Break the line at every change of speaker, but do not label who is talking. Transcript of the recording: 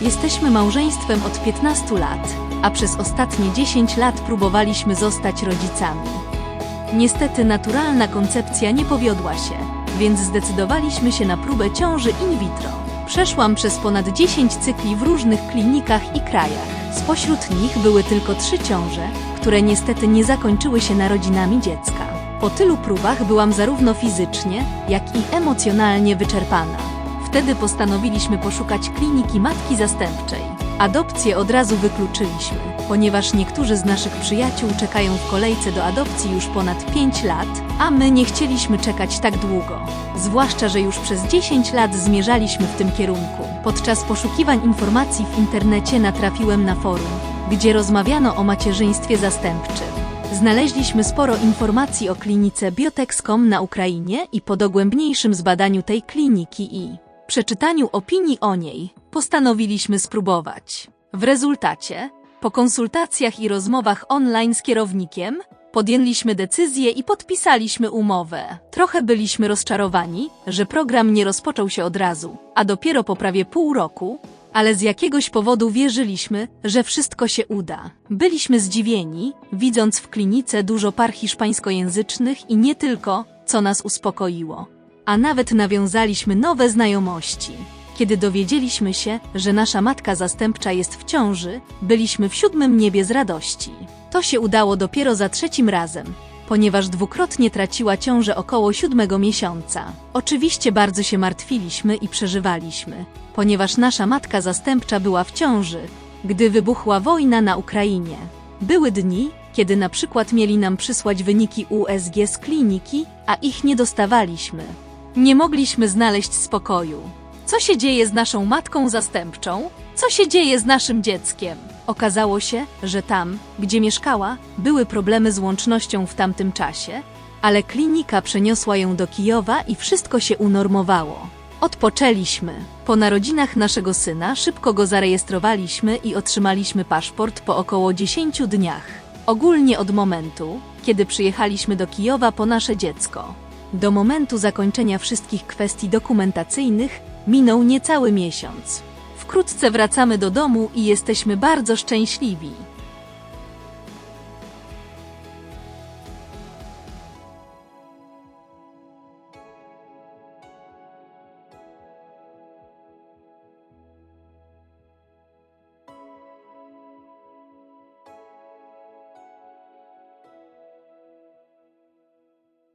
Jesteśmy małżeństwem od 15 lat, a przez ostatnie 10 lat próbowaliśmy zostać rodzicami. Niestety naturalna koncepcja nie powiodła się, więc zdecydowaliśmy się na próbę ciąży in vitro. Przeszłam przez ponad 10 cykli w różnych klinikach i krajach. Spośród nich były tylko trzy ciąże, które niestety nie zakończyły się narodzinami dziecka. Po tylu próbach byłam zarówno fizycznie, jak i emocjonalnie wyczerpana. Wtedy postanowiliśmy poszukać kliniki matki zastępczej. Adopcję od razu wykluczyliśmy, ponieważ niektórzy z naszych przyjaciół czekają w kolejce do adopcji już ponad 5 lat, a my nie chcieliśmy czekać tak długo. Zwłaszcza, że już przez 10 lat zmierzaliśmy w tym kierunku. Podczas poszukiwań informacji w internecie natrafiłem na forum, gdzie rozmawiano o macierzyństwie zastępczym. Znaleźliśmy sporo informacji o klinice Biotexcom na Ukrainie i po dogłębniejszym zbadaniu tej kliniki i przeczytaniu opinii o niej postanowiliśmy spróbować. W rezultacie, po konsultacjach i rozmowach online z kierownikiem, podjęliśmy decyzję i podpisaliśmy umowę. Trochę byliśmy rozczarowani, że program nie rozpoczął się od razu, a dopiero po prawie pół roku, ale z jakiegoś powodu wierzyliśmy, że wszystko się uda. Byliśmy zdziwieni, widząc w klinice dużo par hiszpańskojęzycznych i nie tylko, co nas uspokoiło. A nawet nawiązaliśmy nowe znajomości. Kiedy dowiedzieliśmy się, że nasza matka zastępcza jest w ciąży, byliśmy w siódmym niebie z radości. To się udało dopiero za trzecim razem, ponieważ dwukrotnie traciła ciążę około siódmego miesiąca. Oczywiście bardzo się martwiliśmy i przeżywaliśmy, ponieważ nasza matka zastępcza była w ciąży, gdy wybuchła wojna na Ukrainie. Były dni, kiedy na przykład mieli nam przysłać wyniki USG z kliniki, a ich nie dostawaliśmy. Nie mogliśmy znaleźć spokoju. Co się dzieje z naszą matką zastępczą? Co się dzieje z naszym dzieckiem? Okazało się, że tam, gdzie mieszkała, były problemy z łącznością w tamtym czasie, ale klinika przeniosła ją do Kijowa i wszystko się unormowało. Odpoczęliśmy. Po narodzinach naszego syna szybko go zarejestrowaliśmy i otrzymaliśmy paszport po około 10 dniach. Ogólnie od momentu, kiedy przyjechaliśmy do Kijowa po nasze dziecko. Do momentu zakończenia wszystkich kwestii dokumentacyjnych minął niecały miesiąc. Wkrótce wracamy do domu i jesteśmy bardzo szczęśliwi.